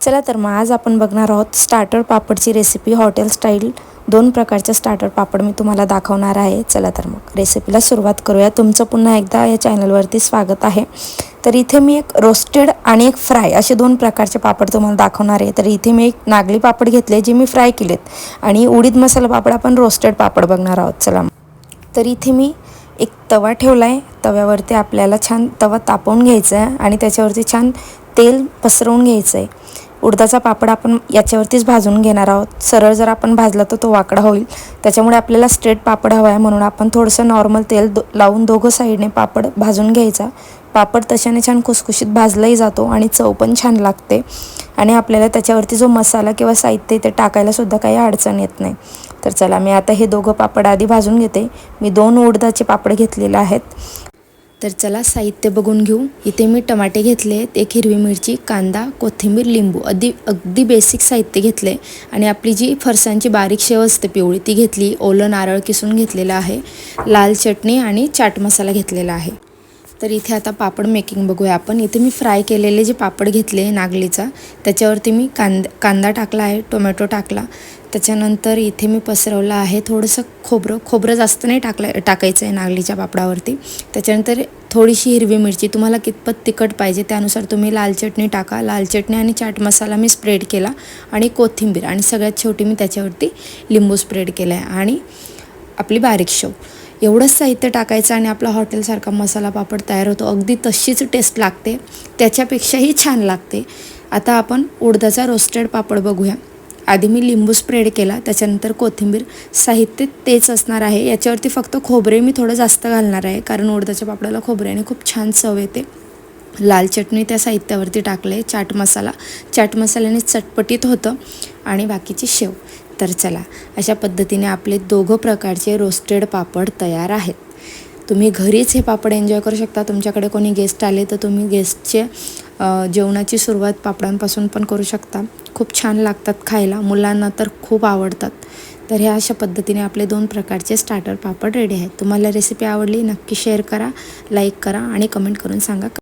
चला तर मग आज आपण बघणार आहोत स्टार्टर पापडची रेसिपी हॉटेल स्टाईल दोन प्रकारचे स्टार्टर पापड मी तुम्हाला दाखवणार आहे. चला तर मग रेसिपीला सुरुवात करूया. तुमचं पुन्हा एकदा या चॅनलवरती स्वागत आहे. तर इथे मी एक रोस्टेड आणि एक फ्राय असे दोन प्रकारचे पापड तुम्हाला दाखवणार आहे. तर इथे मी एक नागली पापड घेतले जे मी फ्राय केलेत. आणि उडीद मसाला पापड आपण रोस्टेड पापड बघणार आहोत. चला तर इथे मी एक तवा ठेवला आहे तव्यावरती आपल्याला छान तवा तापवून घ्यायचा आहे आणि त्याच्यावरती छान तेल पसरवून घ्यायचं आहे उडदाचा पापड आपण याच्यावरतीच भाजून घेणार आहोत. सरळ जर आपण भाजला तर तो वाकडा होईल. त्याच्यामुळे आपल्याला स्ट्रेट पापड हवा आहे म्हणून आपण थोडंसं नॉर्मल तेल दो लावून दोघं साईडने पापड भाजून घ्यायचा. पापड तशाने छान खुसखुशीत भाजलाही जातो आणि चव पण छान लागते. आणि आपल्याला त्याच्यावरती जो मसाला किंवा साहित्य ते टाकायला सुद्धा काही अडचण येत नाही. तर चला मी आता हे दोघं पापड आधी भाजून घेते. मी दोन उडदाचे पापड घेतलेले आहेत. तर चला साहित्य बघून घेऊ. इथे मी टमाटे घेतले आहेत एक हिरवी मिरची कांदा कोथिंबीर लिंबू अगदी अगदी बेसिक साहित्य घेतले. आणि आपली जी फरसांची बारीक शेव असते पिवळी ती घेतली. ओलं नारळ किसून घेतलेलं आहे. लाल चटणी आणि चाट मसाला घेतलेला आहे. तर इथे आता पापड मेकिंग बघूया आपण. इथे मी फ्राय केलेले जे पापड घेतले नागलीचा त्याच्यावरती मी कांद कांदा टाकला आहे टोमॅटो टाकला. त्याच्यानंतर इथे मी पसरवलं आहे थोडंसं खोबरं. खोबरं जास्त नाही टाकलं टाकायचं आहे नागलीच्या पापडावरती. त्याच्यानंतर थोडीशी हिरवी मिरची. तुम्हाला कितपत तिखट पाहिजे त्यानुसार तुम्ही लाल चटणी टाका. लाल चटणी आणि चाट मसाला मी स्प्रेड केला आणि कोथिंबीर आणि सगळ्यात शेवटी मी त्याच्यावरती लिंबू स्प्रेड केला आहे आणि आपली बारीक शेव. एवढंच साहित्य टाकायचं आणि आपला हॉटेलसारखा मसाला पापड तयार होतो. अगदी तशीच टेस्ट लागते. त्याच्यापेक्षाही छान लागते. आता आपण उडदाचा रोस्टेड पापड बघूया. आधी मी लिंबू स्प्रेड केला. त्याच्यानंतर कोथिंबीर. साहित्य तेच असणार आहे. याच्यावरती फक्त खोबरे मी थोडं जास्त घालणार आहे. कारण उडदाच्या पापडाला खोबऱ्याने खूप छान चव येते. लाल चटणी त्या साहित्यावरती टाकले. चाट मसाला. चाट मसाल्याने चटपटीत होतं. आणि बाकीची शेव. तर चला अशा पद्धतीने आपले दोघं प्रकारचे रोस्टेड पापड तयार आहेत. तुम्ही घरीच हे पापड एन्जॉय करू शकता. तुमच्याकडे कोणी गेस्ट आले तर तुम्ही गेस्टचे जेवणाची सुरुवात पापडांपासून पण करू शकता. खूप छान लागतात खायला. मुलांना तर खूप आवडतात. तर ह्या अशा पद्धतीने आपले दोन प्रकारचे स्टार्टर पापड रेडी आहेत. तुम्हाला रेसिपी आवडली नक्की शेअर करा लाईक करा आणि कमेंट करून सांगा.